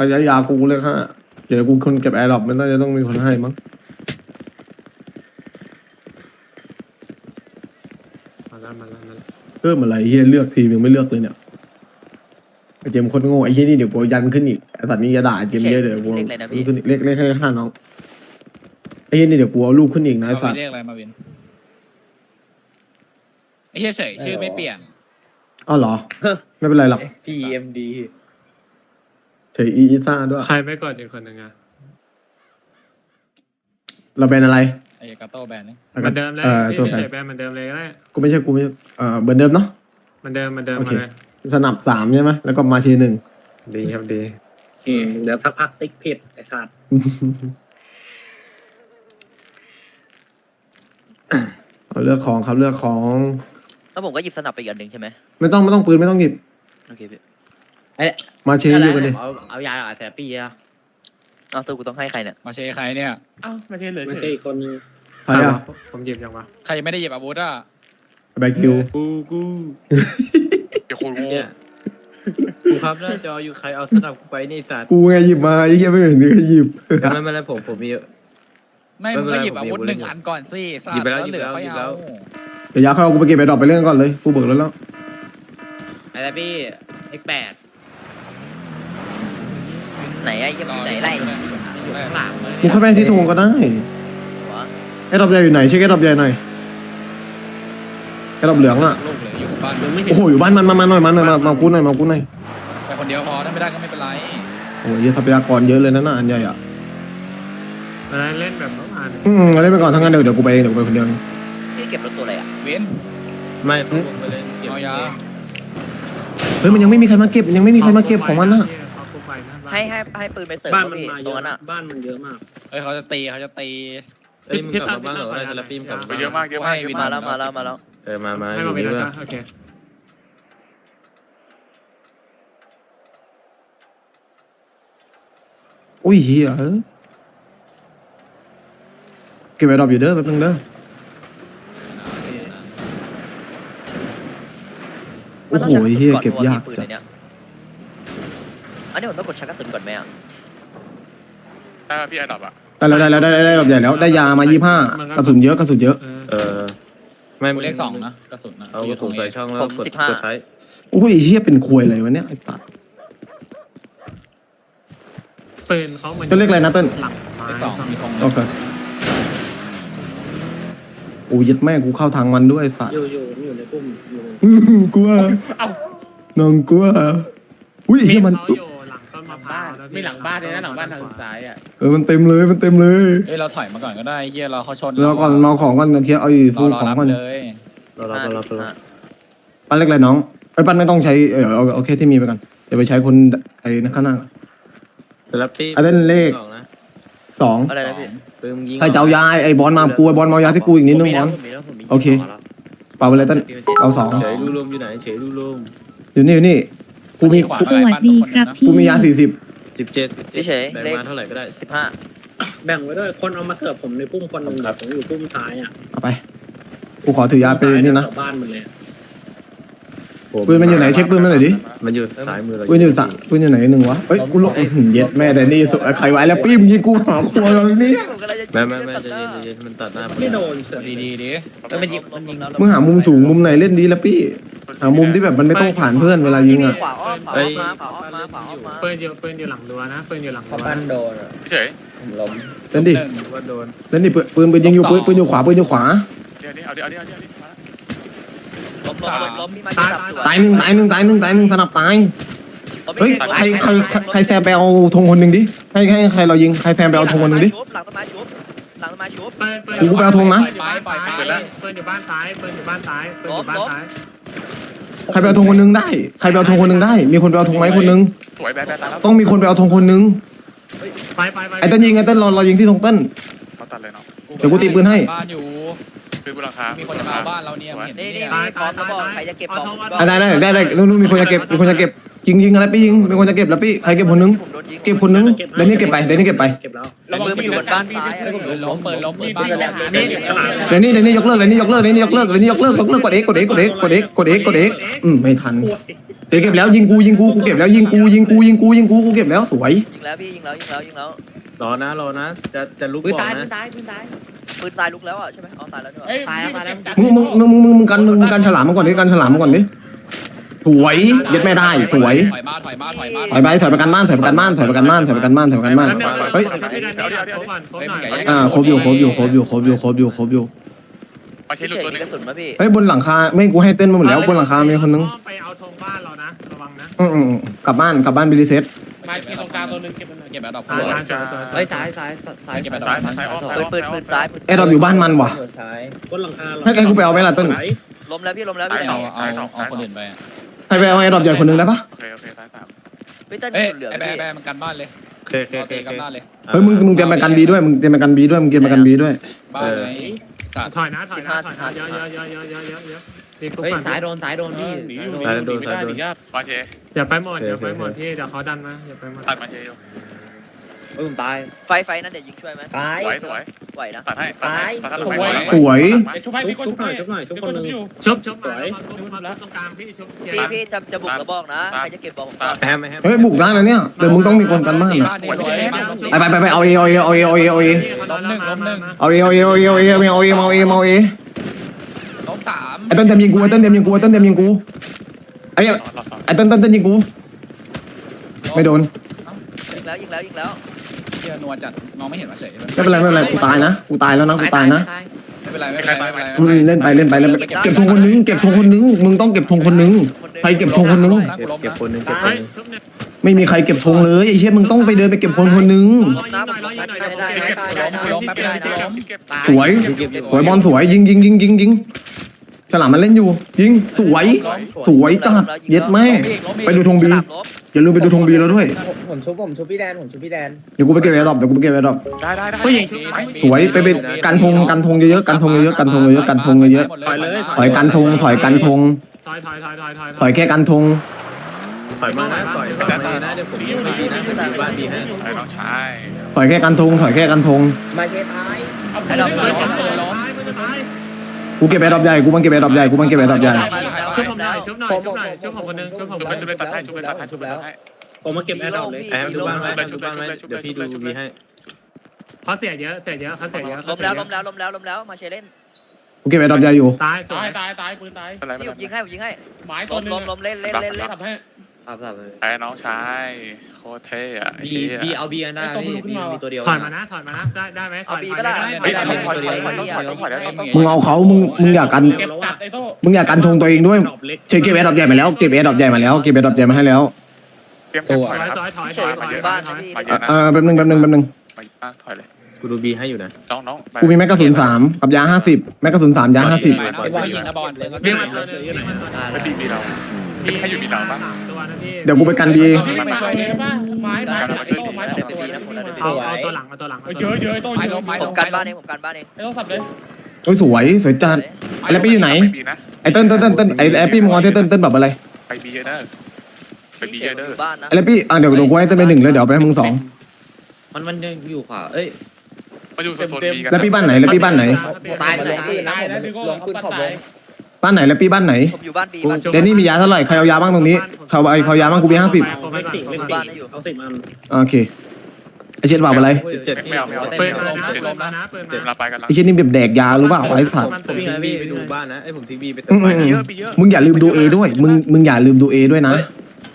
ระยะยาวกูเลยค่ะเดี๋ยวกูคนเก็บแอร์ดรอปมันน่าจะต้องมีคนให้มั้งมาแล้วมาแล้วมาแล้วเพิ่มอะไรเฮียเลือกทีมยังไม่เลือกเลยเนี่ยไอเจมส์คนโง่ไอ้เฮียนี่เดี๋ยวกูยันขึ้นอีกไอสัตว์นี้จะด่าไอ้เจมส์เยอะเดี๋ยวกูขึ้นอีกเล็กเล็กให้ห้าน้องไอ้เฮียนี่เดี๋ยวกูเอาลูกขึ้นอีกนะไอสัตว์เรียกอะไรมาวินไอ้เหี้ยเฉยชื่อไม่เปลี่ยนอ้าวเหรอ ไม่เป็นไรหรอก PMD เฉยอีอีซ่าด้วย ใครไม่กดอีกคนหนึ่งอะเราเป็นอะไรไอ้กาโต้แบนนี่เหมือนเดิมเลยเออพี่ตัวแทนเฉยๆไปเหมือนเดิมเลยก็ได้กูไม่ใช่กูไม่ใช่เออเหมือนเดิมเนาะ เหมือนเดิมเหมือนเดิมโอมาเค เลยสนับสามใช่ไหมแล้วก็มาชีหนึ่ง ดีครับดีเดี๋ยวสักพักติ๊กผิดไอ้สัตว์เอาเลือกของครับเลือกของ แล้วผมก็หยิบสนับไปอีกอันหนึ่งใช่ไหมไม่ต้องไม่ต้องปืนไม่ต้องหยิบโอเคพี่ มาเชีอยู่กันดิเอาเอายาอะแสบปีอะเอาตัวกูต้องให้ใครเนี่ยมาเชยใครเนี่ยอ้าวไม่ใช่เลยไม่ใช่อีกคนนึงใครอะผมหยิบยังวะใครไม่ได้หยิบอาวุธอะแบคิวกูกูเดี๋ยวคนโง่เนี่ยกูครับหน้าจออยู่ใครเอาสนับกูไปนี่สัตว์กูไงหยิบมาไอ้เหี้ยไม่เห็นมีใครหยิบไม่ไม่ไม่ผมผมมีไม่ไม่มึงเป็นไรก็หยิบอาวุธผมมีหนึ่งอาวุธอันก่อนสิสัตหยิบว์ไปแล้วแล้วเหลือหยิค่อบยไปแล้เอาวเดี๋ยวยาเขาเอากูไปเก็บไปดรอปไปเรื่องก่อนเลยกูเบิกแล้วแล้วอะไรพี่ X8 ไหนไอ้ยังไหนไล่อยู่ข้างหลังเลยมึงเข้าไปที่ธงก็ได้หัวไอ้ดรอปใหญ่อยู่ไหนเช็คไอ้ดรอปใหญ่หน่อยไอ้ดรอปเหลืองอะลูกเหลืออยู่บ้านยังไม่เห็โอ้นโหอยู่บ้านมันมามาหน่อยมาหน่อยมามากูหน่อยมากูหน่อยไปคนเดียวพอถ้าไม่ได้ก็ไม่เป็นไรโอ้ยเหี้ยทรัพยากรเยอะเลยนะน่ะอันใหญ่อะอะไรเล่นแบบเมื่อวานอืมเอาเล่นไปก่อนทั้งนั้นเดี๋ยวเดี๋ยวกูไปเองเดี๋ยวกูไปคนเดียวเองพี่เก็บรถตัวอะไรอะเว้นไม่ผมไปเล่นเก็บเอายาเฮ้ยมันยังไม่มีใครมาเก็บยังไม่มีใครมาเก็บของมันน่ะเอากูไปนะ บ้านให้ให้ให้ปืนไปเสริมบ้านเขามันพี่มาเยตรงอะนั้นอะบ้านมันเยอะมากเอ้ยเขาจะตีเขาจะตี เอ้ยมึงกลับมาบ้านเหรอได้แต่ละปีมกลับไปเยอะมากเยอะมากเยอะมามากแล้วมาแล้วมาแล้วเออมามาให้อมายู่วินนี่แล้วเพื่อจ้ะโอเคอุ้ยเฮียเอ้ยเก็บไอ้ดรอปอยู่เด้อแป๊บนึงเด้อโอ้โหเฮียเก็บยากปืนจัดเนี่ย อันนี้ผมต้องกดชักกระสุนก่อนไหมอะได้ป่ะพี่ไอ้ดับอะได้แล้วได้แล้วได้ได้ดรอปใหญ่แล้วได้ยามายี่ห้ากระสุนเยอะกระสุนเยอะเออเออไม่กูเลขสองนะกระสุนนะเอากระสุนใส่ช่องแล้วกดกดใช้อุ้ยเฮียเป็นควยอะไรวะเนี่ยไอ้ตัดปืนเขาเหมือนจะเรียกอะไรนะเติ้ลหลังไม้เลขสองมีคงโอเคโอ้ยยัดแม่กูเข้าทางมันด้วยไอ้สัตว์อยู่อยู่อยู่ในปุ่มอยู่ในอื้อหือกลัวน้องกลัวอุ้ยเฮียมันเขาอยู่ห ลังต้นมะพร้าวะพี่มีหลังบ้านเลยนะหลังบ้านทางซ้ายอะเออมันเต็มเลยมันเต็มเลยเอ้ยเราถอยมาก่อนก็ได้เฮียเราเขาชนเราก่อนเมาของก่อนเคียเอาอยู่รฟูอรอของรับก่อนเลยเราเราเราเราปั้นเล็กไรน้องไอ้ยปั้นไม่ต้องใช้เออเอาเอาแค่ที่มีไปก่อนเดี๋ยวไปใช้คนไอ้ข้างหน้าแต่ละปีอันนั้นเลขสองนะสองอะไรนะพี่ปืนยิงใครจะเอายาไอ้บอลมากูไอ้บอลมาเอายาที่กูอีกนิดนึงบอลโอเคเปล่าไปเลยเต้นเอาสองเฉยดูลมอยู่ไหนเฉยดูลมอยู่นี่อยู่นี่ กูมีขวากูไปบ้านทุกคนนะกูมียาสี่สิบสิบเจ็ดพี่เฉยแบ่งเลข มาเท่าไหร่ก็ได้ สิบห้าแบ่งไว้ด้วยคนเอามาเสิร์ฟผมในปุ้มคนหนึ่งครับ ผมอยู่ปุ้มซ้ายอะเอาไป กูขอถือยาไปนี่นะ เสิร์ฟบ้านมันเลย ปืนมันอยู่ไหนเช็คปืนมันหน่อยดิ มันอยู่ซ้ายมือเราปืนอยู่สะปืนอยู่ไหนหนึ่งวะเอ้ยกูลงอื้อหือเย็ดแม่แต่นี่สุดใครไว้แล้วปี้มงยิงกูหาครัวตรงนี้ผมกำลังจะไม่ไม่ไม่จะเย็นจะเย็นมันตัดหน้าไม่โดนเสิร์ฟดีดีดีเออมันยิงมันยิงแล้วมึงหามุมสูงมุมไหนเล่นดีแล้วปี้หามุมที่แบบมันไม่ต้องผ่านเพื่อนเวลายิงอะขวาอ้อมขวาอ้อมมาขวาอ้อมมาขวาอ้อมมาปืนอยู่ปืนอยู่หลังรั้วนะปืนอยู่หลังรั้วบ้านโดนอะพี่เฉยผมล้มเล่นดิหนึ่งว่าโดนเล่นดิปืนปืนปืนยิงอยู่ปืนปืนอยู่ขวาปืนอยู่ขวาเดี๋ยวนี้เอาดิเอาดิเอาดิเอาดิมาแล้มล้มล้มมีมาตายจับตายตัวตายหนึ่งตายหนึ่งตายหนึ่งตายหนึ่งสนับตายเฮ้ยใครใครใครแซมไปเอาธงคนหนึ่งดิให้ให้ใครเรายิงใครแซมไปเอาธงคนหนึ่งดิหลังต้นไม้ชุบหลังต้นไม้ชุบปืนปืนกูไปเอาธงนะปือยู่บ้านซ้ายปืนอยู่บ้านซ้ายปืนอยู่บ้านซ้ายปืนอยู่บ้านซ้ายใครไปเอาธงคนหนึ่งได้ ใครไปเอาธงคนหนึ่งได้ มีคนไปเอาธงไหมคนหนึ่งสวยแบดแบดตายแล้วต้องมีคนไปเอาธงคนหนึ่งไปไปไปไอ้เต้นยิงไอ้เต้นราเรายิงที่ธงเต้นเขาตัดเลยเนาะเดี๋ยวกูตีปืนให้บ้านอยู่ ปืนบนหลังคามีคนจะมาเอาบ้านเราเนี่ยมึงเห็นนี่เนี่นี่ยนี่พร้อมแล้วบอกใครจะเก็บของอะได้ได้ได้ได้นู่นนู่นมีคนจะเก็บมีคนจะเก็บยิงยิงอะไรไปยิงเป็นคนจะเก็บแล้วพี่ใครเก็บคนนึงผมโดนยิงเก็บคนนึงเดี๋ยวนี้เก็บไปเดี๋ยวนี้เก็บไปเก็บแล้วระเบิดมันอยู่บนบ้านซ้ายอะเปิดล้มเปิดล้มเปิดบ้านนี่เดี๋ยวนี้เดี๋ยวนี้ยกเลิกเดี๋ยวนี้ยกเลิกเดี๋ยวนี้ยกเลิกเดี๋ยวนี้ยกเลิกยกเลิกกดเอ็กกดเอ็กกดเอ็กกดเอ็กกดเอ็กกดเอ็กอืมไม่ทันเสียเก็บแล้วยิงกูยิงกูกูเก็บแล้วยิงกูยิงกูยิงกูยิงกูกูเก็บแล้วสวยยิงแล้วพี่ยิงแล้วยิงแล้วยิงแล้ว รอนะรอนะ จะจะลุกปืนบอกตายนะปืนตายปืนตายปืนตายลุกแล้วอะใช่ไหมอ๋อตายแล้วด้วยตายแล้วตายแล้วมึงมึงมึงมึงมึงกันมึงมึงกันฉลามมาก่อนดิกันฉลามมาก่อนดิสวยยึดไม่ได้สวยถอยมาถอยมาถอยมาถอยไปถอยไปกันบ้านถอยไปกันบ้านถอยไปกันบ้านถอยไปกันบ้านถอยไปกันบ้านเฮ้ยอ่าครบอยู่ครบอยู่ครบอยู่ครบอยู่ครบอยู่ครบอยู่มาใช้พี่หลุดเฉยตัวหนึงมีกระสุนไหมพี่เฮ้ยบนหลังคาไม่กูให้เต้นมาหมดแล้วบนหลังคามีคนนึงไปเอาธงบ้านเรานะระวังนะอืมอืมกลับบ้านกลับบ้านบิลิเซต มาที่ตรงกลางตัวนึงเก็บมันหน่อยเก็บแบบดอกอ่าบัวจานจานเฮ้ยซ้ายซ้ายซ้ายเก็บแบบดอกซ้ายซ้ายออกซ้ายอปือนกปืนซ้ายออกปืนซ้ายปืนเอ้ยเราอยู่บ้านมันว่ะบนหลังคาให้ใครกูไปเอาไหมล่ะเติ้ลล้มแล้วพี่ล้มแล้วพี่เอาเอาเอาคนอื่นไปให้ไปเอาไอ้ดอกใหญ่คนนึงได้ปะโอเคโอเคซ้ายสามพี่เต้นเอ้ยเหลืองไอ้แบพี่แบมันกันบ้านเลยโอเคโอเคโอโอเคเคกันบ้านเลยเฮ้ยมึงมึงเตรียมไปกันบีด้วยมึงเตรียมไปกันบีด้วยมึงเตรียมไปกันบีด้วยบ้านเลยสัตว์ถอยนะถอยนะถอยนะเยอะเยอะเยอะเยอะเยอะ เยอะเยอะตีกูเฮ้ยปั่นซ้ายโดนซ้ายโดนพี่ซ้ายโดนซ้ายโดนมาเชอย่าไปหมดอย่าไปหมดพี่เดี๋ยวเขาดันมาอย่าไปหมดตัดมาเชอยู่เฮ้ยผมตายไฟไฟนั่นเดี๋ยวยิงช่วยไหมตายสวยสวยไหวนะตัดให้ตัดให้ตัดให้สวยชุบชุบหน่อยชุบหน่อยชุบคนหนึ่งชุบชุบมาชุบมาตรงกลางพี่ชุบพี่พี่จะจะบุกแล้วบอกนะใครจะเก็บบอกผมก่อนแฮมแฮมเฮ้ยบุกได้นะเนี่ยเดี๋ยวมึงต้องมีคนกันบ้านนะไปไปไปไปเอาเอเอาเอเอาเอเอาเอเอาเอล้มหนึ่งล้มหนึ่งเอาเอเอาเอเอาเอเอาเอเอาเอเอาเอเอาเอเอาเอ ล้มสาม ไอ้เต้นเต็มยิงกูไอ้เต้นเต็มยิงกูไอ้เต้นเต็มยิงกูไอ้รอสองไอ้เต้นเต้นเต้นยิงกู ไม่โดนยิงแล้วยิงแล้วยิงแล้วเชื่อนัวจัดมองไม่เห็นว่าเฉยไม่เป็นไรไม่เป็นไรกูตายนะกูตายแล้วนะกูตายนะไม่เป็นไรไม่เป็นไรไม่เป็นไรอืมเล่นไปเล่นไปเล่นไปเก็บธงคนนึงเก็บธงคนนึงมึงต้องเก็บธงคนนึงใครเก็บธงคนนึงเก็บเก็บคนหนึ่งเก็บคนเฮ้ยหนึ่งชุบเนี่ยไม่มีใครเก็บธงเลยไอ้เหี้ยมึงต้องไปเดินไปเก็บคนคนนึงล้มนะผมล้มนะได้ได้เก็บได้เก็บได้ล้มล้มแป๊บนึงล้มเก็บสวยสวยบอลสวยยิงยิงยิงยิงยิง ฉลามมันเล่นอยู่ ยิงสวย สวยจัดเย็ดแม่ ไปดูธงบีสลับล้มอย่าลืมไปดูธงบีแล้วด้วยผมชุบผมชุบพี่แดนผมชุบพี่แดนเดี๋ยวกูไปเก็บแอร์ดรอปเดี๋ยวกูไปเก็บแอร์ดรอปได้ได้ได้ผู้หญิงชุบสวยไปไปกันธงกันธงเยอะๆกันธงเยอะๆกันธงเยอะๆกันธงเยอะถอยเลยๆถอยกันธงถอยกันธงถอยถอยถอยถอยถอยถอยแค่กันธงถอยมานะถอยมานะเดี๋ยวผมดูดีนะดูบ้านดีนะไอ้น้องชายถอยแค่กันธงถอยแค่กันธงมาเชตายให้เราเปิเปิดดล้ล้มมเปิดล้ม กูเก็บแอร์ดรอปใหญ่กูมันเก็บแอร์ดรอปใหญ่กูมันเก็บแอร์ดรอปใหญ่ชุบผมหน่อยชุบหน่อยชุบหน่อยชุบผมคนนึงชุบผมชุบคเลยนชุนึบงเลยตัดให้ชุบเลยตัดให้ชุบเลยตัดให้ผมมาเก็บแอร์ดรอปเลยแฮมดูบ้านไว้ดูบ้านไว้เดี๋ยวพี่ดูบีให้เขาเสียเยอะเสียเยอะเขาเสียเยอะล้มแล้วล้มแล้วล้มแล้วล้มแล้วมาเชเล่นกูเก็บแอร์ดรอปใหญ่อยู่ตายสวยตายตายปืนตายอะไรไม่พี่เป็นไรยิงให้ผมยิงให้หมายตัล้วมหนึงล้มล้มเล่นเล่นเล่นเล่นทำให้ ครับครับไอ้น้องชายโคตรเท่อะไอ้บีเหี้ย บีเอาบีได้พี่บีมีตัวเดียวถอยมานะถอยมานะได้ได้ไหมถเอาอยบีมาก็ได้เฮ้ยต้องถอยถอยถอยต้องถอยต้องถอยแล้วต้องมึงเอาเขามึงมึงอยากกัน เก็บจัดไอ้โต้มึงอยากกันธงตัวเองด้วยดรอปเล็กเชยเก็บแอร์ดรอปใหญ่มาแล้วเก็บแอร์ดรอปใหญ่มาแล้วเก็บแอร์ดรอปใหญ่มาให้แล้วเตรียมเก็บถถอยอยนะครับถอยถอยเฉถอยยถอยอยู่บ้าบ้านนถนะอยพี่มาเยอะนะเออแป๊บนึงแป๊บนึงแป๊บนึงมาเยอะนะถอยเลยกูดูบีให้อยู่นะน้องน้องกูมีแม็กกาซูนสามกับยาห้าสิบแม็กกาซูนสามยาห้าสิบ ไปยิงนะบอลเรียกมาตัวนึงไม่บีบีเราใครอยู่บีหลังปะตัวนะพี่ เดี๋ยวกูไปกันบีพี่ไปช่วยได้ป่ะไม้ไม้ไอ้โต้ไม้สองตัวนะเอาเอาตัวหลังเอาตัวหลังเยอะเยอะไอ้โต้ไม้เยล้อะมไม้ผล้มมการบ้านเองผมการบ้านเองไอ้โต้สับเลยโอ้ยสวยสวยจัดไอ้แรปปี้อยู่ไหนไปบีนะไอ้เติ้ลเติ้ลเติ้ลเติ้ลไอ้แอปปี้มึงเอาเติ้ลเติ้ลเติ้ลแบบอะไรไปบีเยอะเด้อไปบีเยอะเด้อบ้านนะไอ้แรปปี้อะเดี๋ยวเดี๋ยวกูให้เติ้ลไปหนึ่งเลยเดี๋ยวเอาไปให้มึงสองมันมันยังอยู่ขวาเอ้ยมาอยู่โซนบีกันแรปปี้บ้านไหนแรปปี้บ้านไหนตายเลยตายแล้วพี่โก้ลงปืนขอบวง บ้านไหนแรปปี้บ้านไหน ผมอยู่บ้านบีกูบ้านเดนนี่มียาเท่าไหร่ใครเอายาบ้างตรงนี้เขาเอาเขายาบ้างกูมีห้าสิบเลขสี่เลขสี่เอาสิบอันโอเคไอ้เช็ดบาปอะไรเจ็ดไม่เอาไม่เอาเปิดมานะเปิดมานะเปิดเดี๋ยวมาเราไปกันละไอ้เช็ดนี่แบบแดกยารู้เปล่าไอ้สัตว์ ผมทิ้งบีไปดูบ้านนะไอ้ผมทิ้งบีไปเติอืมมไปอืมบีอืเยมอะบีเยอะมึงอย่าลืมดูเอด้วยมึงมึงอย่าลืมดูเอด้วยนะ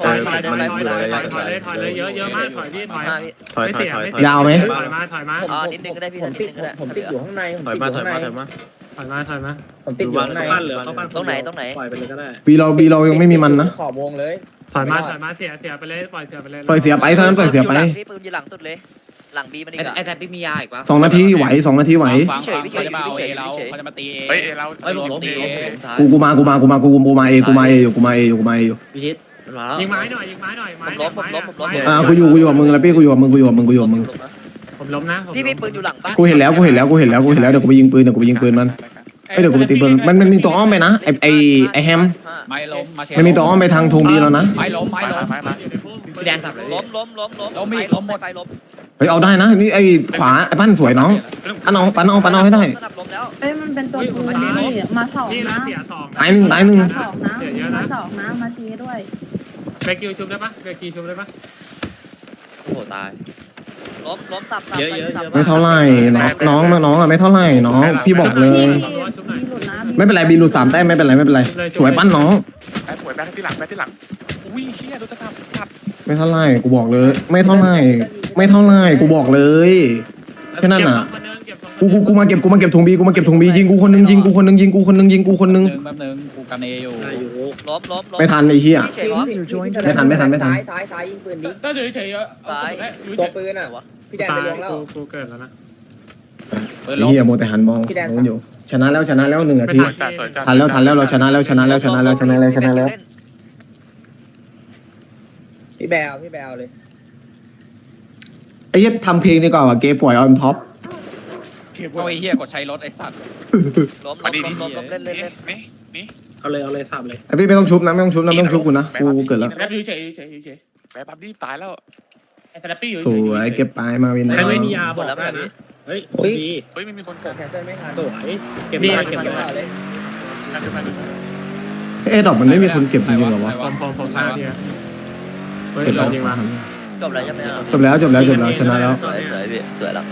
ถอยถอยถอยถอยถอยถอยเลยถอยเลยเยอะเยอะมากถอยพี่ถอยมาพี่ถอยถอยถอยยาวไหมถอยมาถอยมาอ๋อนิดนึงก็ได้พี่ผมนิติดดนึงก็ได้ผมติดอยู่ข้างในถอยมาถอยมาถอยมาถ อยมาถอยมาผมติดอยู่ข้างในบ้านเหลือเข้าบ้านตรงไหนตรงไหน ปล่อยไปเลยก็ได้บีเราบีเรายังไม่มีมันนะ ขอบวงเลย ถอยมาถอยมาเสียเสียไปเลยปล่อยเสียไปเลยปล่อยเสียไปเท่านั้นปล่อยเสียไป พี่ปืนอยู่หลังสุดเลย หลังบีมันอีไอ้กอะ ไอ้แต่พี่มียาอีกปะสองนาทีไหวสองนาทีไหว ฟังฟังเขาจะมาเอาเอเราเขาจะมาตีเอเฮ้ยเราเอ้ยผมล้มผมล้มผมท้ายกูกูมากูมากูมากูกูมาเอกูมาเออยู่กูมาเออยู่กูมาเออยู่พิชิตมันมาแล้วยิงไม้หน่อยยิงไม้หน่อยไม้อ่ากูอยู่กูอยู่กับมึงแล้วพี่กูอยู่กับมึงกูอยู่กับมึงกูอยู่กับมึง ผมล้มนะพี่มีปืนอยู่หลังบ้านกูเห็นแล้วกูเห็นแล้วกูเห็นแล้วกูเห็นแล้วเดี๋ยวกูไปยิงปืนเดี๋ยวกูไปยิงปืนมันเอ้ยเดี๋ยวกูไปตีปืนมันมันมีตัวอ้อมไปนะไอไอไอแฮมห้าไม้ล้มมาเชไม่มีตัวอ้อมไปทางธงบีแล้วนะไม้ล้มไม้ไม้ล้มไม้ไม้พี่แดนสับเลยล้มล้มล้มล้มล้มอีกไฟล้มหมด ไฟล้มเฮ้ยเอาได้นะนี่ไอ้ขวาไอ้ปั้นสวยน้องปั้นเอาปั้นเอาปั้นเอาให้ได้สนับล้มแล้วเอ้ยมันเป็นตัวทูนะมาสองนี่เรานะเสียสองตายหนึ่งตายหนึ่งมาสองนะมาสองนะมาทีด้วย เบรกิวชุบได้ปะเบรกิวชุบได้ปะโอ้โหตาย ล้มล้มสับสับเยอะเยอะสับเยอะ ไม่เท่าไหร่น้องน้องน้องอะไม่เท่าไหร่น้องพี่บอกเลยมีหลุดนะไม่เป็นไรบีรูสามแต้มไม่เป็นไรไม่เป็นไรสวยปั้นน้อง แบ๊สวยแบ๊สที่หลังแบ๊สที่หลังอุ้ยเฮียโดนสนับสับไม่เท่าไหร่กูบอกเลย ไม่เท่าไหร่ไม่เท่าไหร่กูบอกเลย แค่นั้นน่ะกูกูกูมาเก็บกูมาเก็บธงบีกูมาเก็บธงบียิงกูคนหนึงยิงกูคนหนึงยิงกูคนหนึงยิงกูคนหนึงแป๊บนึงกูกันเออยู่ได้อยู่ล้มล้มล้มไม่ทันไอ้เหี้ยเฉยล้มไม่ทันไม่ทันไม่ทันซ้ายซ้ายซ้ายยิงปืนดิก็เฉยเฉยซ้ายตัวปืนอะพี่แดนไปลงแล้วกูกูเกิดแล้วนะเปิดไอ้ล้มเหี้ยโมวแต่หันมองพี่แดนมองอยู่ชนะแล้วชนะแล้วหนึ่งนาทีสวยจัดสวยจัดทันแล้วทันแล้วเราชนะแล้วชนะแล้วชนะแล้วชนะแล้วชนะแล้วพี่แบลพี่แบลเลย ไอ้เหี้ยทำเพลงดีกว่าว่ะเกย์ป่วยออนท็อปเอาไอ้เหี้ยกดใช้รถไอ้สัตว์ล้มมาล้มดีล้นี่มล้มล้มเล่นเล่นเล่นนี่นี่เอาเลยเอาเลยสับเลยไอ้พี่ไม่ต้องชุบนะไม่ต้องชุบนะไม่ต้องชุบกูนะกูเกิดแล้วแป๊บเฉยเฉยเฉยแบ๊สปั๊บรีบตายแล้วไอ้สแลปปี้อยู่สวยเก็บไปมาวินใครไม่มียาบอกได้นะเฮ้ยโคตรดีเฮ้ยไม่มีคนกดแคนเซิลไม่ทันสวยเก็บได้เก็บเก็บได้ต่อเลยนั่นคือมันเอ๊ะดอกมันไม่มีคนเก็บจริงๆเหรอวะผมผมผมฆ่าพี่เฮ้ยเรายิงมา จบแล้วใช่ไหมอะจบแล้วจบแล้วจบแล้วชนะแล้วสวยสวยพี่สวยแล้ว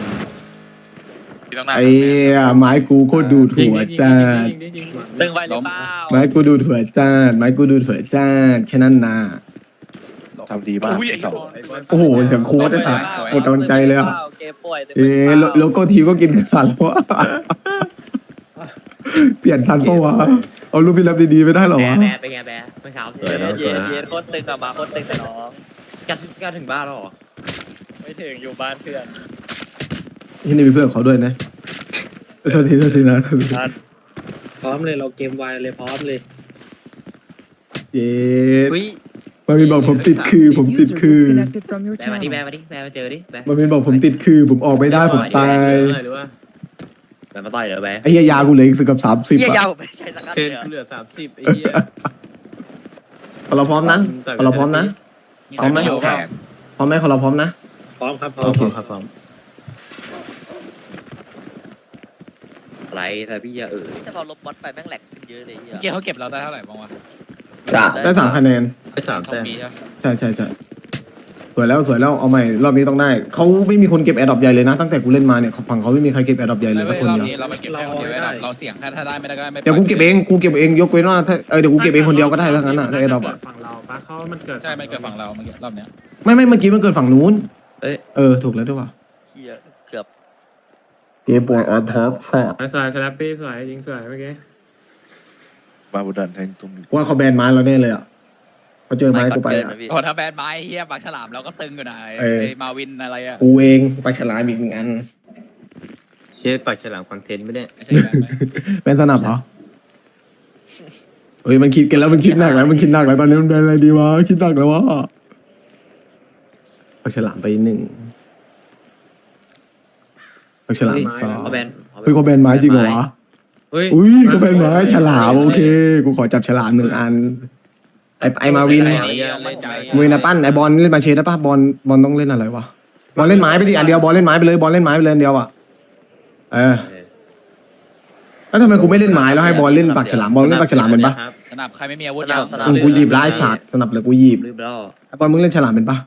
พี่ต้องหน้าไอ้ไม้กูโคตรดูดหัวจ้าดยิงดิยิงดิตึงไปหรือเปล่าไม้กูดูดหัวจ้าดไม้กูดูดหัวจ้าดแค่นั้นนะทำดีมากอุ้ยไอ้เหี้ยโอ้โหเสียงโค้ดได้สัตว์หมดกำลังใจเลยอะเกมป่วยเอ๊ะโลโลโก้ทีมก็กินกันทันแล้วอะเปลี่ยนทันปะวะเอารูปพี่รับดีๆไม่ได้เหรอแบวะแบเป็นไงแบเมื่อเช้าเย็นเย็นเย็นโคตรตึงอะมาโคตรตึงแต่น้อง กัดกัดถึงบ้านแล้วเหรอไม่ถึงอยู่บ้านเพื่อนที่นี่มีเพื่อนเขาด้วยนะโทษทีโทษทีนะโทษทีพร้อมเลยเราเกมไวเลยพร้อมเลย เย้มาวินบอกผมติดคือผมติดคือแบมาดิแบมาดิแบมาเจอดิแบมาวินบอกผมติดคือ ผมออกไม่ได้ผมตายหรือว่าแบมาต่อยเหรอแบไอ้เหี้ยยากูเหลืออีกสิบกับสามสิบเยี่ยอะยาวไม่ใช่สักอันเทรเลนยเหลือสามสิบไอ้เหี้ย เอาเราพร้อมนะเอาเราพร้อมนะ พร้อมไหมอยู่เปล่าพร้อมไหมขอเราพร้อมนะ พร้อมครับพร้อโอมเคครับผมอะไรแต่พี่อย่าเออถ้าเราลบบอสไปแม่งแหลกขึ้นเยอะเลยเฮีเมื่อยกี้เขาเก็บเราได้เท่าไหร่บ้างวะจ้าได้สามคะแนนได้สามทอแต้งมปีใช่ไหมใช่ใช่ใช่ส วยแล้วสวยแล้วเอาใหม่รอบนี้ต้องได้เขาไม่มีคนเก็บแอร์ดรอปใหญ่เลยนะตั้งแต่กูเล่นมาเนี่ยฝั่งเขาไม่มีใครเก็บแอร์ดรอปใหญ่เลยไม่สักไม่คนรอบเดียวนี้เราไปเก็บได้คนเดียวไว้หรอกเราเสี่ยงแค่ถ้าได้ไม่ได้ก็ไม่เดี๋ยวกูเก็บเองกูเก็บเองยกเว้นว่าถ้าเออเดี๋ยวกูเก็บเองคนเดียวก็ได้ถ้างั้นอะถ้าแอร์ดรอปอะฝั่งเราปะเขามันเกิดใช่ไม่เกิดฝั่งเราเมื่อกี้รอบเนี้ยไม่ไม่เมื่อกี้มันเกิดฝั่งนู้นเออถูกแล้วด้วยว่ะเฮียเกือบเกมปวดออนท็อปค่ะสวยสแลปปี้สวยยิงสวยเมื่อกี้มาบุดันแทงตรงนี้ว่าเขาแบนไม้เราแน่เลยอะ เขาเจอไม้กูไปอะโอ้ถ้าแบนไม้เฮียปากฉลามเราก็ตึงอยู่นะไอ้เออ ไอ้มาวินอะไรอะกูเองไปฉลามอีกหนึ่งอันเชฟปากฉลามคอนเทนต์ไม่ได้ไม่ใช่แบนไหมเป็นสนับเหรอเฮ้ยมันคิดกันแล้วมันคิดหนักแล้วมันคิดหนักแล้วตอนนี้มันเป็นอะไรดีวะคิดหนักแล้ววะเอาฉลามไปหนึ่งเอาฉลามสองเขาแบนเฮ้ยเขาแบนไม้จริงเหรอวะเฮ้ยอุ้ยเขาแบนไม้ฉลามโอเคกูขอจับฉลามหนึ่งอัน ไอไอมาวินใจไม่ใจมือนะปั้นไอบอลเล่นมาเชดได้ปะบอลบอลต้องเล่นอะไรวะบอลเล่นไม้ไปดิอันเดียวบอลเล่นไม้ไปเลยบอลเล่นไม้ไปเลยอันเดียวอะเออแล้วทำไมกูไม่เล่นไม้แล้วให้บอลเล่นปากฉลามบอลเล่นปากฉลามเป็นปะสนับใครไม่มีอาวุธยาวอืมกูหยิบร้ายศาสตร์สนับเลยกูหยิบลืมไปแล้วไอบอลมึงเล่นฉลามเป็นปะ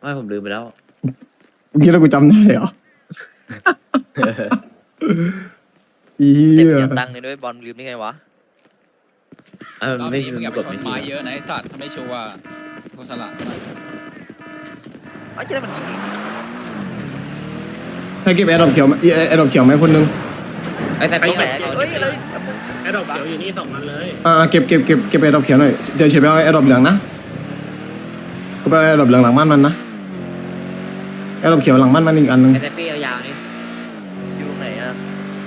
ไม่ผมลืมไปแล้วมึงคิดว่ากูจำได้เหรออีเต็มเหี้ย เสียตังค์เลยด้วยบอลลืมได้ไงวะเออรอบไม่นี้มึงอย่าไปกดชไม่นทีไม้เยอะนะไอ้สัตว์ถ้าไม่ชัวร์โคฉลามไอ้เจ้ามันยิงให้เก็บแอร์ดรอปเขียวไหมแอร์ดรอปเขียวไหมคนนึงไอ้แต่ไปพี่แหลแบกนเฮ้ยเลยแอดดอกเขียวอยู่นี่สองมันเลยอ่าเก็บเก็บเก็บเก็บแอร์ดรอปเขียวหน่อยเดี๋ยวเฉยไปเอาแอร์ดรอปเหลืองนะก็ไปเอาแอร์ดรอปเหลืองหลังบ้านมันนะแอร์ดรอปเขียวหลังบ้านมันอีกอันนึงไอ้แต่พี่ยาวๆนี่อยู่ไหนอะ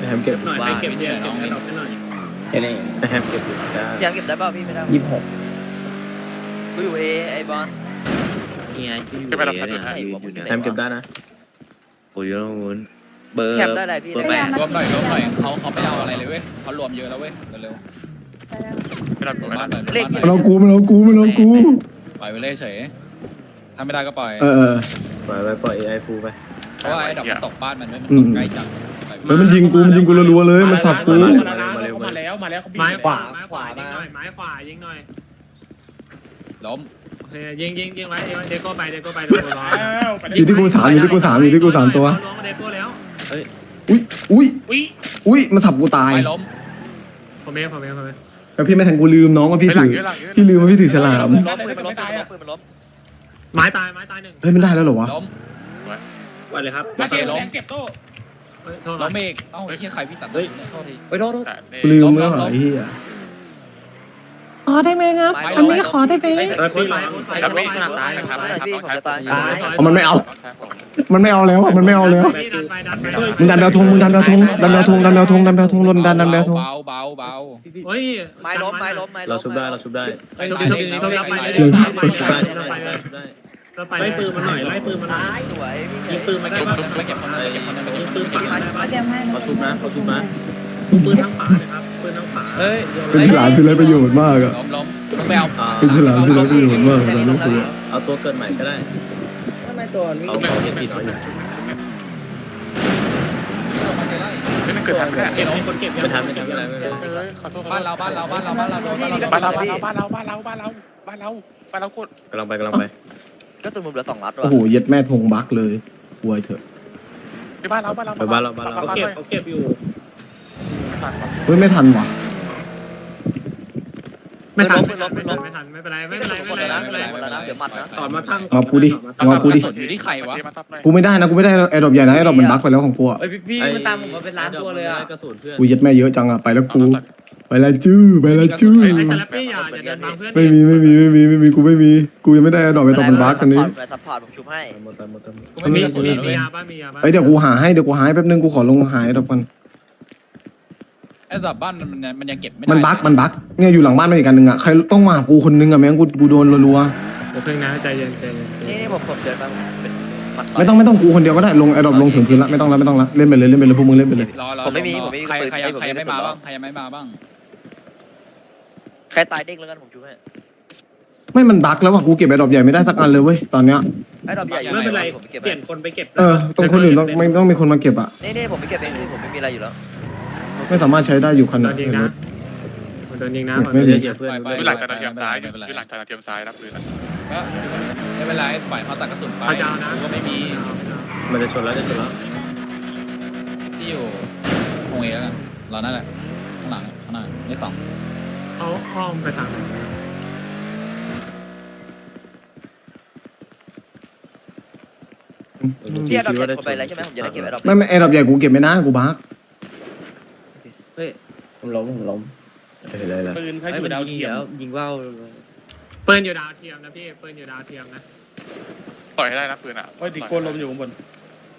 แฮมเก็บหน่อยไปเก็บเยอะเก็บแอดดอกให้หน่อย แฮมเก็บอยู่ได้ยังเก็บได้เปล่าพี่ไม่ได้ยี่สิบหกกูอยู่เอไอบอลนี่ไงที่อยู่เนี่ยอยู่เนี่ยแฮมเก็บได้นะโอ้ยตรงนู้นเบอร์แคปได้อะไรพี่เบอร์ได้แปดรวมหน่อยรวมหน่อยเขาเขาไม่เอาอะไรเลยเว้ยเขารวมเยอะแล้วเว้ยเร็วไม่รับกูไม่บ้ารันบหน่อยบ้านหน่อยมันเอากูมันเอากูมันเอากูปล่อยไปเลยเฉยถ้าไม่ได้ก็ปล่อยเออเออปล่อยไปปล่อยไอ้ฟูไปเพราะว่าไอ้ดอกมันตกบ้านมันด้วยมันอืตมกใกล้จังปล่อยไปเฮ้ยมันยิงกูมันยิงกูรัวๆเลยมันสับกู มาแล้วมาแล้วมาแล้วมาแล้วเขาบีบไม้ขขวาวาไม้ขวายิงหน่อยไม้ขวายิงหน่อยล้มโอเคยิงยิงยิงไว้ยิงไว้เดโก้ไปเดโก้ไปเดโก้รออยู่ที่กูสามอยู่ที่กูสามอยู่ที่กูสามตัวล้วงเดโก้แล้วอุ้ยอุ้ยอุ้ยอุ้ยมันสับกูตายไม่ล้มผมเองผมเองผมเองแล้วพี่ไม่ทันกูลืมน้องว่าพี่ไปหลัถืงอเยอะหลังเยอะพี่ลืมว่าพี่ถือฉลามปืนมันล้มปืนมันล้มปืนมันล้มปืนมันล้มไม้ตายไม้ตายหนึ่งเฮ้ยมันได้แล้วเหรอวะล้มไปเลยครับมาเจ็บเจ็บโต้ เฮ้ยโทษล้มกเอ้าไอ้ที่ใครพี่ตัดเฮ้ย โทษทีไปโทษโทษ แต่นี่กูลืมเมื่อไหร่เฮียอ๋อได้ไหมครับอันนี้ขอได้ไหมเฮ้ยไปไปครับไปพี่สนับตายนะครับน้องชายมเอามันไม่เอาน้องชายผมมันไม่เอาแล้วอะมันไม่เอาแล้วดันไปดันไปมึงดันแบวทงมึงดันแบวทงดันแบวทงดันแบวทงดันแบวทงลนดันดันแบวทงเบาเบาเบาเฮ้ยไม้ล้มไม้ล้มไม้ล้มเราชุบได้เราชุบได้ชุบดีชุบดีชุบรับไปเลยเออรับไปไอซับไปได้เลยชุบได้รับไป ไล่ปืนมาหน่อยไล่ปืนมาหน่อยตายสวยยิงปืนมาได้ปะไม่เก็บคนนั้นไม่เก็บคนนั้นไม่เก็บคนนั้นปืนขวาได้ปะเขาชุบนะเขาชุบนะปืนทั้งขวาเลยครับปืนทั้งขวาเฮ้ยเป็นฉลามที่ไรประโยชน์มากอะล้มล้มมึงไปเอาอ่าเป็นฉลามที่ไรประโยชน์มากตอนนี้กูเอาตัวเกินใหม่ก็ได้ทำไมตัวมันวิ่งเอาเขาเห็นผิดเขาอยู่ไม่ได้เกิดทันไม่ได้เก็บมีคนเก็บยังไม่ทันไม่ทันไม่เป็นไรไม่เป็นไรเออขอโทษบ้านเราบ้านเราบ้านเราบ้านเราโดนบ้านเราบ้านเราบ้านเราบ้านเราบ้านเราบ้านเราบ้านเราบ้านเรากดกำลังไปกำลังไป ก็ตุ่มมือเหลือสองนัดโอ้ว่ะโหเย็ดแม่ทงบักเลยกลัวเถอะไปบ้านเราบ้านเราไปบ้านเราบ้านเราเขาเก็บเขาเก็บอยู่เฮ้ยไม่ทันว่ะไม่ทันไม่ทันไม่ทันไม่ทันไม่เป็นไรไม่เป็นไรหมไม่ดเป็นแล้ไรวนะไม่เป็นไรหมดแล้วนะเดี๋ยวหมัดนะต่อมาตั้งมากูดิมากูดิสดอยู่ที่ใครวะมาซับหน่อยกูไม่ได้นะกูไม่ได้ไอ้ดอกใหญ่นะไอ้ดอกมันบักไปแล้วของกูอะพี่มันตามผมมาเป็นล้านตัวเลยอะกระสุนเพื่อนกูเย็ดแม่เยอะจังอะไปแล้วกู ไปล้วจื้ไปล้วจื้ไอ้สลับปี้อย่าอย่าเดินบังเพื่อนไม่มีไม่มีไม่มีไม่มีกูไม่มี กูยังไม่ได้อ้ดอกไอ้ดอกมันบักกันนี้ไปซัพพอร์ตผมชุบให้หมดหมดหมดกูไม่มีมีกระสุนมียมียาบ้ามียาบ้าเอ้ยเดี๋ยวกูหาให้เดี๋ยวกูหาให้แป๊บนึงกูขอลงหาไอ้ดอกก่อนไอ้สับบ้านมันมันยังเก็บไม่ได้มันบักมันบักเนี่ยอยู่หลังบ้านมันอีกอันหนึ่งอะใครต้องมากูคนนึงอะแม่งกูกูโดนรัวเดี๋ยวเพิ่งนะใจเย็นใจเย็นนี่นี่ผมผมเดินมาเป็นหมัดๆไม่ต้องไม่ต้องกูคนเดียวก็ได้ลงไอ้ดอกลงถึงพื้นละไม่ต้องละไม่ต้องละเล่นไปเลยเล่นไปเลยพวกมึงเล่นไปเลยผมไม่มีผมไม่มีใครใครยังไม่มาบ้างใครยังไม่มาบ้าง ใครตายเด้งแล้วกันผมชุบให้ไม่มันบักแล้วว่ะกูเก็บไอ้ดอกใหญ่ไม่ได้สักอันเลยเว้ยตอนเนี้ยไอ้ดอกใหญ่อยู่ไม่เป็นไรผมเก็บเปลี่ยนคนไปเก็บเออตรงคนอื่นต้องไม่ต้องมีคนมาเก็บอะนี่นี่ผมไปเก็บเองผมไม่มีอะไรอยู่แล้ว ไม่สามารถใช้ได้อยู่ขโดนาดนยิงนี้นะโดนยิงนะไม่มีเดี๋ยวเพื่อนอยู่หลังจากตะเกียบซ้ายอยู่หลังจากตะเกียบซ้ายรับปืนก็ไม่เป็นไรปล่อยเขาตัดกระสุนไปพระเจ้านะกูก็ไม่มีมันจะชนแล้วจะชนแล้วที่อยู่คงเอแล้วกันเรานั่นแหละข้างหลังข้างหน้าเลขสอง เอาอ้อมไปทางไหนพี่ไอ้ดอกใหญ่ผมไปอะไรใช่ไหมผมจะได้เก็บไอ้ดอกไม่ไม่ไอ้ดอกใหญ่กูเก็บไม่ได้กูบักผมล้มผมล้มเห็นอะไรแล้วปืนเขาอยู่ดาวเทียมยิงว่าวปืนอยู่ดาวเทียมนะพี่ปืนอยู่ดาวเทียมนะต่อยให้ได้นะปืนอะโอ้ยดิโกนลมอยู่ข้างบน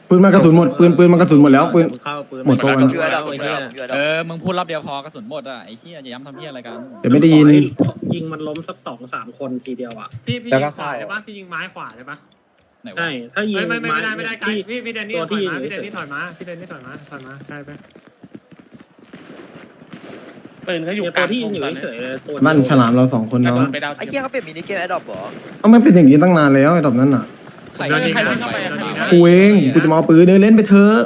ปืนมันกระสุนหมดปืนปืนมันกระสุนหมดแล้วปืน เข้าปืนหมดตัวผมอยู่ไอ้ดอกผมอยู่ไอ้ดอกผมอยู่ไอ้ดเออกอมึงพูดรอบเดียวพอกระสุนหมดอะไอ้เหี้ยจะย้ำทำเหี้ยอะไรกันเดี๋ยวไม่ได้ยินยิงมันล้มสักสองสามคนทีเดียวอะพี่พี่ยิงขวาได้ปะพี่ยิงไม้ขวาได้ปะไหนวะใช่ถ้ายิงเฮ้ยไม่ไม่ไม่ได้ไม่ได้ไกลที่ พี่พี่เดนนี่ตัวถที่ อยมายิงพี่เดนเฉยนี่ถอยมาพี่เดนนี่ถอยมาถอยมาใช่ไปปืนเขาอยู่เนี่ยกตัลาวงที่ยิงอยู่เฉยๆเลยตัวมั่นฉลามเราสองคนกระเนาะสุนไปดาวไอ้เทียเหี้ยมเขาเปลี่ยนมินิเกมไอ้ดอกเหรอ เอามันเป็นอย่างนี้ตั้งนานแล้วไอ้ดอกนั้นอะ ใครโดนยิงใครนะเดินเข้าไปโดนยิงนะกูเองกูจะมาเอาปืนเดินเล่นไปเถอะ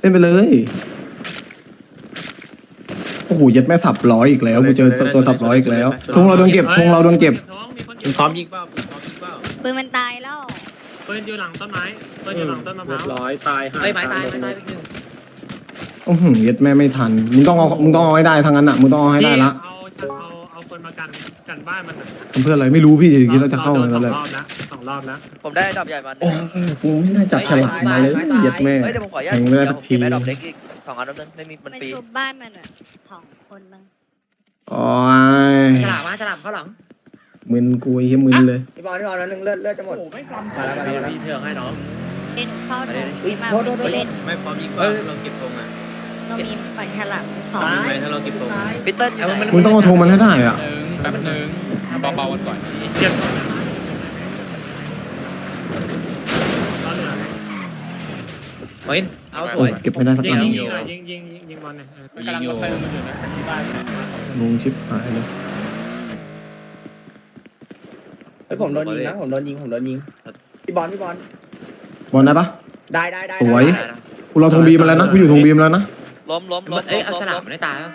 เล่นไปเลยโอ้โหยัดแม่สับร้อยอีกแล้วกูเจอตัวสับร้อยอีกแล้วธงเราโดนเก็บธงเราโดนเก็บน้องมีคนปืนพร้อมยิงเปล่าปืนพร้อมยิงเปล่าปืนมันตายแล้ว ปืนอยู่หลังต้นไม้ปืนอยู่หลังต้นมะพเรียร้าวบร้อยตายไอ้ไม้ตายไม้ตายไปหนึ่งอื้อหือยัดแม่ไม่ทันมึงต้องเอามึงต้องเอาให้ได้ทางนั้นอะมึงต้องเอาให้ได้ละเอาเอา เอาคนมากันกันบ้านมันทำเพื่ออะไรไม่รู้พี่อย่างนี้เราจะเข้าโดกันนสแล้อวงแหละรอบนะสองรอบนะผมได้ไอ้ดอกใหญ่มาโอ้ยกูไม่น่าจับฉลากมาเลยยัดแม่เฮ้ยเดี๋ยวผมขออนุญาตแข่งไม่ได้เดี๋ยวสัผกมทีเก็บไอ้ดอกเล็กอีกสองอันนั้นไม่มีมันมันฟรีชุบบ้านมันอะสองคนมั้งโอ้ยฉลามมาฉลามเข้าหลังมึนกูไอ้เหี้ยมึนเลย พี่บอลพี่บอลนั้นหนึ่งเลือดเลือดจะหมดโอ้ไม่กลมาแล้วมาแล้วมาแล้วพี่เทืองให้น้องเล่นเข้าหนูไม่มาโทษโทษโทษ เล่นไม่พร้อมยิงเปล่าเราเก็บธงอะ เรามีฝันฉลามสองตายไหมถ้าเราเก็บธงตายพีเตอร์อยู่ไหนมึงต้องเอาธงมันให้ได้อะหนึ่งแป๊บหนึ่งเบาๆกันก่อนนี้เจ็บตอนเหนือตเฮ้ยเอาสโอ้วยยเก็บไม่ได้สักยิงอันยิงยิงหน่อยยิงยิงยิงยิงบอลหน่อยเออมันกำลังรถไฟมันอยู่นะที่บ้านงงชิบหายเลยเฮ้ยผมโดนยิงนะผมโดนยิงผมโดนยิงพี่บอลพี่บอลบอลได้ปะได้ได้ได้สวยได้กูรอธงบีมาแล้วนะกูอยู่ธงบีมาแล้วนะ ล้มล้มล้มเอ้ยเอาล้มฉลาล้มมไม่ได้ตายปะ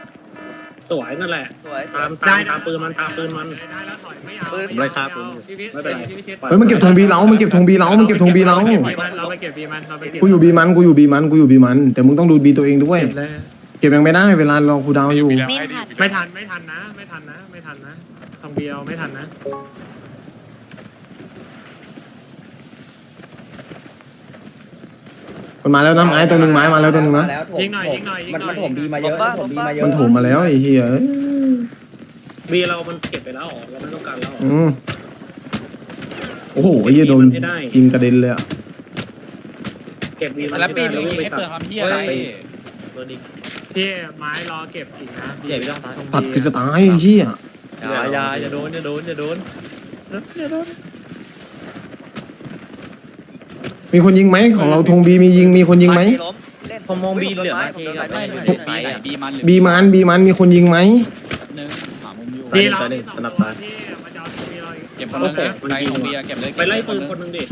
สวยนั่นแหละ สวยตามตามตามปืนมันตามปืนมันได้แล้วถอยไม่เอาผมไล่ฆ่าปืนพี่พิษไม่เป็นไรพี่พิษเฮ้ยมันเก็บธงบีเรามันเก็บธงบีเรามันเก็บธงบีเราเราไปเก็บบีมันเราไปเก็บบีมันเราไปเก็บกูอยู่บีมันกูอยู่บีมันกูอยู่บีมัน แต่มึงต้องดูบีตัวเองด้วย เก็บเลยเก็บยังไม่ได้เวลาเราคูลดาวน์อยู่ไม่ทันไม่ทันไม่ทันนะ ไม่ทันนะ ไม่ทันนะทองเบียวไม่ทันนะ มันมาแล้วนะไม้ตัวหนึ่งไม้มาแล้วตัวหนึ่งนะมาแล้วถมยิงหน่อยยิงหน่อยยิงมันหน่อย มันถมบีมาเยอะมันถมบีมาเยอะมันโถมมาแล้วไอ้เหี้ยเอ้ยบีเรา มันเก็บไปแล้วเหรอเราไม่ต้องการแล้วเหรอ อืมโอ้โหไอ้เหี้ยโดนทีมกระเด็นเลยอะเก็บบีมันแล้วปีไม่นได้มีแล้ววิ่งไปให้ตัเปิดดความเฮียอะไรพี่ไม้รอเก็บอีกนะใหญ่ไม่ต้องตายผัดพิสตายไอ้เหี้ยอย่าอย่าอย่าโดนอย่าโดนอย่าโดน มีคนยิงไหมของเราธงบีมียิงมีคนยิงไหมผมมองบีเหลือนาทีกับไม่ไปบีมันหรือบีมันบีมันมีคนยิงไหมหนึ่งหามุมอยู่พี่เราสองตัวที่มันเอาทองเบียวอีกเก็บคนนึงนะไกลของบีเก็บเลยไปไล่ปืนคนหนึ่งดิ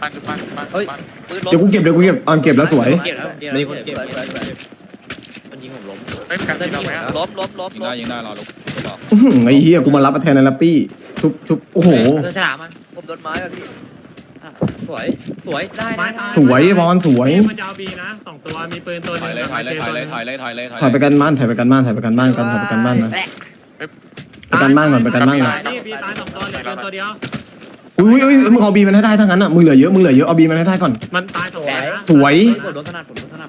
บ้านคือบ้านบ้านเฮ้ยบ้านปืนเดี๋ยวกูเก็บเดี๋ยวกูเก็บตอนเก็บแล้วสวยมีแล้คนเก็บมันยิงผมล้มเฮ้ยกันที่เราไหมล้มล้มล้มยิงได้ยิงได้รอลุกไอ้เหี้ยกูมารับแทนในลัปปี้ชุบชุบโอ้โหเจอฉลามมันผมโดนไม้อะพี่ สวย สวย ได้ไม้ได้ตายสวยบอลสวยพี่มันจะเอาบีนะสองตัว มีปืนตัวหถนึองยเลยถอยเลยถอยเลยถอยเลยถอยเลยถอยไปกันบ้านถอยไปกันบ้านถอยไปกันบ้านกันถอยไปกันบ้านนะไปกันบ้านก่อนไปกันบ้านก่อนตายนี่บีตายสองตัวเหลือปืนตัวเดียวอุ้ยอุ้ยมึงเอาบีมันให้ได้ทั้งนั้นอะมึงเหลือเยอะมึงเหลือเยอะเอาบีมันให้ได้ก่อน มันตายสองตัวนะสวยผมโดนถนัดผมโดนถนัด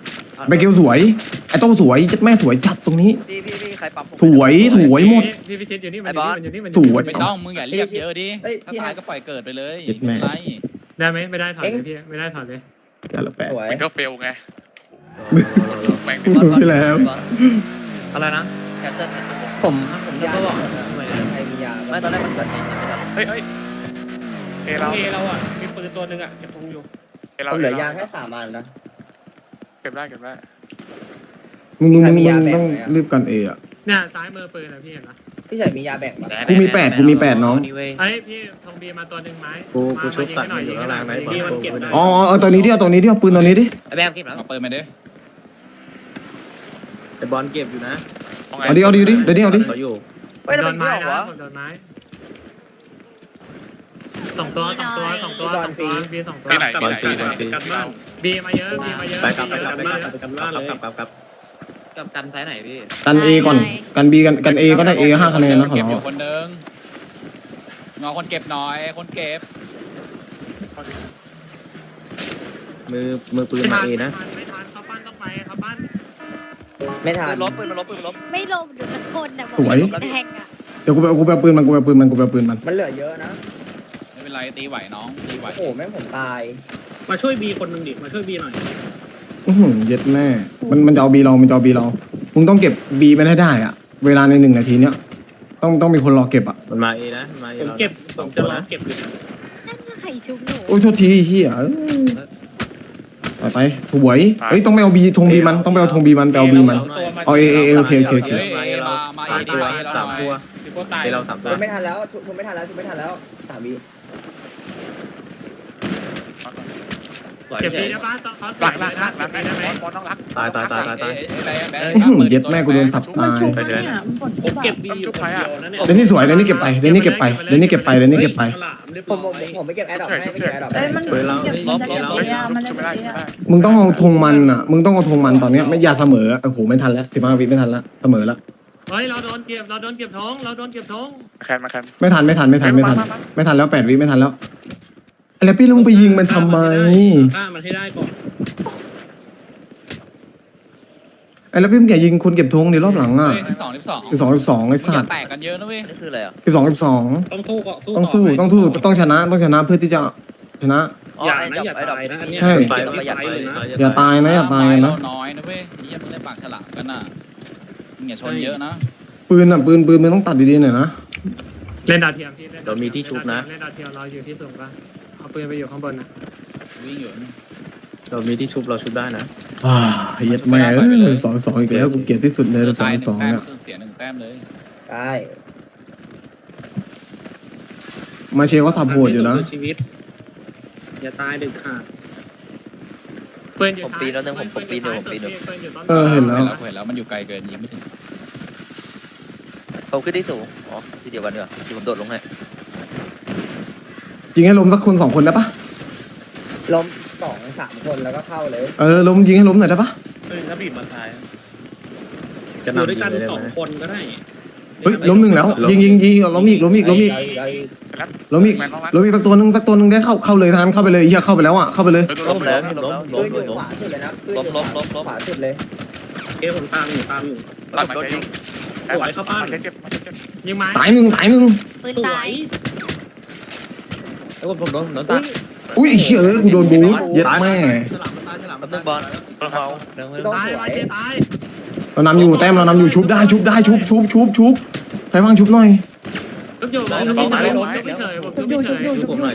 ไปเกลสวยไอ้โต้สวยแม่สวยจัดตรงนี้พี่พี่พี่ใครปั๊มผมสวยสวยหมดพี่พิชิตอยู่นี่มันอยู่นี่มันอยู่นี่มันสวยไม่ต้องมึงอย่าเรียกเยอะดิถ้าตายก็ปล่อยเกิดไปเลยเย็ดแม่ไร ได้ไหมไม่ได้ถอดเลยพี่ไม่ได้ถอดเลยแต่ละแปด สวยมันก็เฟลไงแม่งไปแล้ว อะไรนะแคนเซิลผมผมยาบอกใครมียาไม่ตอนแรกมันเกิดเองไม่ได้เฮ้ยเฮ้ยเอเราเราเอเราอะมีปืนตัวหนึ่งอะเก็บธงอยู่เอเราผมเหลือยาแค่สามอันนะ เก็บได้เก็บได้มึงมึงมึงใครมียามึงแบ่งต้องไหมอะรีบกันเออะเนี่ยซ้ายมือปืนนะพี่เห็นไหม พี่เฉยมียาแบ่งปะกูมีแปดกูมีแปดน้องนี่เว้ยไอ้พี่ทองบีมาตัวหนึ่งไม้กูกูมาชุบยิงตัดให้หน่อยอยิยู่งข้าให้งหน่ล่าองยไหนยิงบอลอ๋ออ๋อเอาตัวนี้ดิเอาตัวนี้ดิเอาปืนตัวนี้ดิไอ้แบมเก็บแล้วเอาปืนมาดิไอ้บอลเก็บอยู่นะเอาดิเอาดิเอาดิเดี๋ยวนี้เอาดิเขาอยู่เฮ้ยโดทำไมนไม่ไม้ออกนะวะผมโดนไม้สองตัวสองตัวสองตัวสองตัวบีสองตัวปีไหนกลับปีมาไหนกลัปีบไหนมากันบ้านบีมาเยอะบีมาเยอะไปกลับไปบีกลับเยไปอะกลับไปกลับกลับกลับ กลับกับกันซ้ายไหนพี่กันเอก่อนกันบีกันกันเอก็ได้เอห้าคะแนนนะของเก็บเราอยู่คนนึงงอคนเก็บหน่อยคนเก็บมือมือปืนไม่มาทันเอไม่นะทันไม่ทันเขาปั้นต้องไปเขาปั้นไม่ทันปืนล้มปืนมันล้มปืนมันล้มไม่ลงดูสักคนแต่บอกว่าแทงอะเดี๋ยวกูไปเอากูไปเอาปืนมันกูไปเอาปืนมันกูไปเอาปืนมันมันเหลือเยอะนะ ไม่เป็นไรตีไหวน้องตีไหวโอ้โหแม่งผมตาย มาช่วยบีคนหนึ่งดิ มาช่วยบีหน่อย อื้อหือเย็ดแม่ มันมันจะเอาบีเรา มันจะเอาบีเรา มึงต้องเก็บบีมันให้ได้อะ เวลาในหนึ่งนาทีเนี้ย ต้องต้องมีคนรอเก็บอะมันมาเอนะมันมาเอผมเราเก็บผสองมคจะนรอนะเก็บอยู่นั่นก็ไข่ชุบหนูโอ้ยโทษทีเฮียเอ้ยไปไปสวยเฮ้ยต้องไม่เอาบีธงบีมันต้องไปเอาธงบีมันไปเอาบีมัน เอาเอเอเอโอเคโอเคโอเคเฮ้ยเอมามาเอสามดีตัวไปแล้วหสามน่อยตัวหรือว่าตายเอเราสามตัทุวบไม่ทันแล้วทุบไม่ทันแล้วทุบไม่ทันแล้วสามวิ สวย เก็บเฉบียได้ปะต้องเขาหลักหลัได้กหลักหลักได้ไหมบอลต้องรักตายตายตายตายตายเอ้ยเอ้ยอะไรอะแบงค์อื้อหือเย็ดแม่กูโดนสับตายไปเถอะผมเก็บบีอยู่คนเดียวนะเนี่ยเดนนี่สวยเดนนี่เก็บไปเดนนี่เก็บไปเดนนี่เก็บไปเดนนี่เก็บไปฉลามเรียบผร้มผมอยผมไปเก็บแอร์ดรอปให้ไม่เก็บแอร์ดรอปเอ้ยมันปืนเราเก็บล้มมันจะล้มเก็บเฮ้ยยามันจะชุบไม่ได้เก็บชุบไม่ยาได้มึงต้องเอาธงมันอะมึงต้องเอาธงมันตอนเนี้ยไม่อย่าเสมอโอ้โหไม่ทันแล้วสิบห้าวิไม่ทันแล้วเสมอแล้วเฮ้ยเราโดนเก็บเราโดนเก็บท้องเราโดนเก็บท้องแคนมาแคนไม่ทันไม่ทันไม่ทันไม่ทันไม่ทันแล้วแปดวิไม่ทันแล้ว แล้วพี่ลุงไปยิงมันทำไมฆ่ามันให้ได้ก่อนไอ้แล้วพี่มึงอย่ายิงคนเก็บธงในรอบหลังอะสิบสองสิบสองสิบสองสิบสองไอ้สัตว์แตกกันเยอะนะเว้ยนี่คืออะไรอะสิบสองสิบสองต้องสู้ก่อนสู้ต้องสู้ต้องสู้ต้องชนะต้องชนะเพื่อที่จะชนะ อย่านะอย่าตายนะอันเนี้ยใช่ ไปต้องประหยัดไปนะอย่าตายนะอย่าตายนะ น้อยนะเว้ยไอ้เหี้ยมึงเล่นปากฉลามกันน่ะมึงอย่าชนเยอะนะปืนอะปืนปืนมึงต้องตัดดีๆหน่อยนะเล่นดาวเทียมพี่เดี๋ยวมีที่ชุบนะเล่นดาวเทียมเราอยู่ที่สูงปะ เอาปืนไปอยู่ข้างบนนะวิ่งอยู่เรามีที่ชุบเราชุบได้นะอ่าเย็ดแม่เอ้ยสองสองอีกแล้วกูเกลียดที่สุดเลยสอตายงหนึ่สองงแต้มเนี่ยคือเสียหนึ่งแต้มเลยได้มาเชลก็สับโหดอยู่นะชีวิตอย่าตายเด็ดขาดปืนอยู่ผมปีนแล้วนึงผมผมปีนหนึ่งผมปีนหนึ่งปืนอยู่ต้นเออเห็นแล้วเห็นแล้วเห็นแล้วมันอยู่ไกลเกินยิงไม่ถึงผมขึ้นที่สูงอ๋อที่เดียวกันเนีกว่ยที่ผมโดดลงให้ ยิงให้ล้มสักคนสองคนได้ปะล้มสองสามคนแล้วก็เข้าเลย เออล้มยิงให้ล้มหน่อยได้ปะถ้าบีบมาซ้ายจะอยู่นำด้วยยิงกันเลยได้สองไหมคนก็ได้เฮ้ยล้มหนึ่งแล้ว ยิงยิงยิงล้มอีกล้มอีกล้มอีกล้มอีกล้มอีกสักตัวหนึ่งสักตัวหนึ่งได้เข้าเข้าเลยทานเข้าไปเลยเฮียเข้าไปแล้วอะเข้าไปเลยล้มแล้วล้มแล้วล้ปืมนอยู่ล้มขวาสุดเลยนะปืนล้มอยู่ล้มล้มล้ม ขวาสุดเลยเอ้ผมตามอยู่ตามอยู่ตัดมาเก็บสวยเข้าบ้านมาเก็บมาเก็บยิงไม้ตายหนึ่งตายหนึ่งปืนสวตายย แล้วผมโดนโดนตัดอุ้ยไอ้เชี่ยเอ้ยกูโดนบูทเย็ดแม่แป๊บนึงบอลเราเดี๋ยวต้องตายสวไม้ยเชตายเรานำอยู่แต้มเรานำอยู่ชุบได้ชุบได้ชุบชุบชุบชุบใครบ้างชุบหน่อยชุบอยู่ชุบเฉยผมชุบเฉยผมชุบเฉยชุบผมหน่อย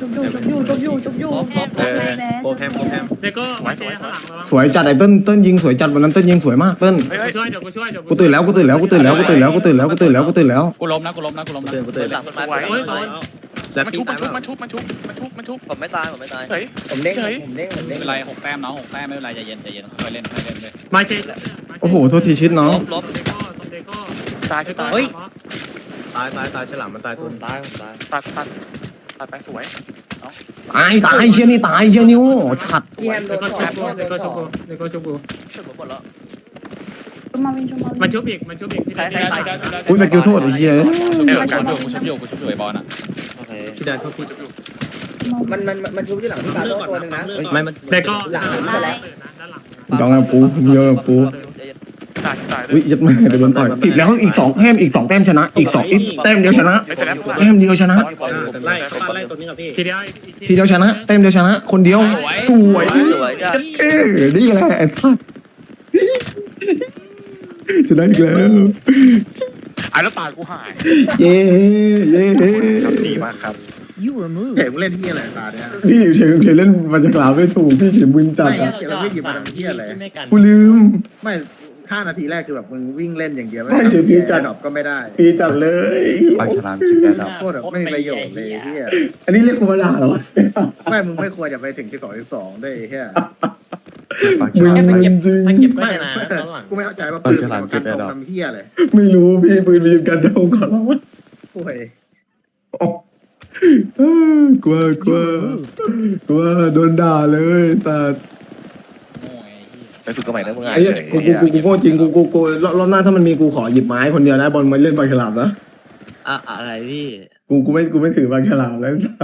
เออโคแฮมโคแฮมเด็กก็มาเชข้างหลังแล้วสวยจัดไอ้เติ้ลเติ้ลยิงสวยจัดวันนั้นเติ้ลยิงสวยมากเติ้ลเฮ้ยกูช่วยเดี๋ยวกูช่วยเดี๋ยวกูตื่นแล้วกูตื่นแล้วกูตื่นแล้วกูตื่นแล้วกูตื่นแล้วกูตื่นแล้วกูตื่นแล้วกูล้มนะกูล้มนะกูล้มนะเตือนกูเตือนหลังต้นไม้เฮ้ยโดน แล้วมันปีชุบตามัยนชุบมันชุบมันชุบมันชุบมันชุบผมไม่ตายผมไม่ตายเฮ้ยผมเด้งเฉยผมเด้งผมไม่เด้งเป็นไรหกแต้มน้องหกแต้มไม่เป็นไรใจเย็นใจเย็นค่อยเล่นค่อยเล่นเลยมาเชโอ้โหโทษทีชิดน้องล้มล้มเด็กก็เด็กก็ตายใช่ตายเฮ้ยตายตายตายฉลามมันตายตัวตายผมตายตัดตัดตัดไปสวยตายตายเชี่ยนี่ตายเชี่ยนิ้วสัตว์พี่แฮมโดเด็กนก็สชุอบงกูเด็กก็ชุบกูเด็กก็ชุบกูช่วยผมหมดแล้วมันชุบอีกมันชุบอีกที่ไหนอุ้ยแบกิวโทษไอ้เชี่ยชุบอยู่กูชุบอยู่กูชุบอยู่ไอ้บอลอะโอเค พี่แดนเขาพูดมันมันมันชุบที่หลังพี่ตาโต้ตัวหนึ่งนะไม่มันเด็กก็หลังนี่ไปแล้วด้านหลังยองกับปูยองกับปูตายตายเลอุ้ยยยัดแม่เดี๋ยวโดนต่อยสิบแล้วอีกสองแต้มอีกสองแต้มชนะ อีกสองอีกแต้มเดียวชนะไม่แต่แล้วแต้มเดียวชนะไล่เข้าบ้านไล่ตัวนี้กับพี่ทีเดียวทีเดียวชนะแต้มเดียวชนะ คนเดียวสวยสวยจ้ะเอ้ยนี่แหละไอ้สัสชนะอีกแล้ว อะแล้วตายกูหายเย้เย้ครับดีมากครับเห็นเล่นที่อะไรตาเนี่ยพี่เฉยเฉยเล่นบรรยากลาศไม่ถูกพี่เฉยมึนจัดอะเกี่ยวกับพี่หยิบมาทำที่อะไรกูลืม ไม่ห้านาทีแรกคือแบบมึงวิ่งเล่นอย่างเดียวไม่ใช่พี่จัด ดอกก็ไม่ได้พี่จัดเลย ปากฉลามกินได้แล้วโคตรแบบไม่มีประโยชน์เลยที่อันนี้เรียกกูมาด่าเหรอวะไม่มึงไม่ควรจะไปถึงที่สองที่สองด้วยแค่ ปากฉมึงลามมึงจริงถ้าเก็บก็ไม่ชนะตอนหลังกูไม่เข้าใจว่าปืนมันกันตรงทำเฮียเลยไม่รู้พี่ปืนมีกันเดาก่อนแล้ววะป่วยอ๋อเอ้อกลัวกลัวกลัวโดนด่าเลยแต่โง่ไอ้ที่ไปฝึกกันใหม่นะมึงอะไอ้เหี้ยกูกูกูกูโง่จริงกูกูกูรอบรอบหน้าถ้ามันมีกูขอหยิบไม้คนเดียวนะบอลมาเล่นบอลฉลามนะอะอะไรพี่กูกูไม่กูไม่ถือบอลฉลามแล้วจ้ะ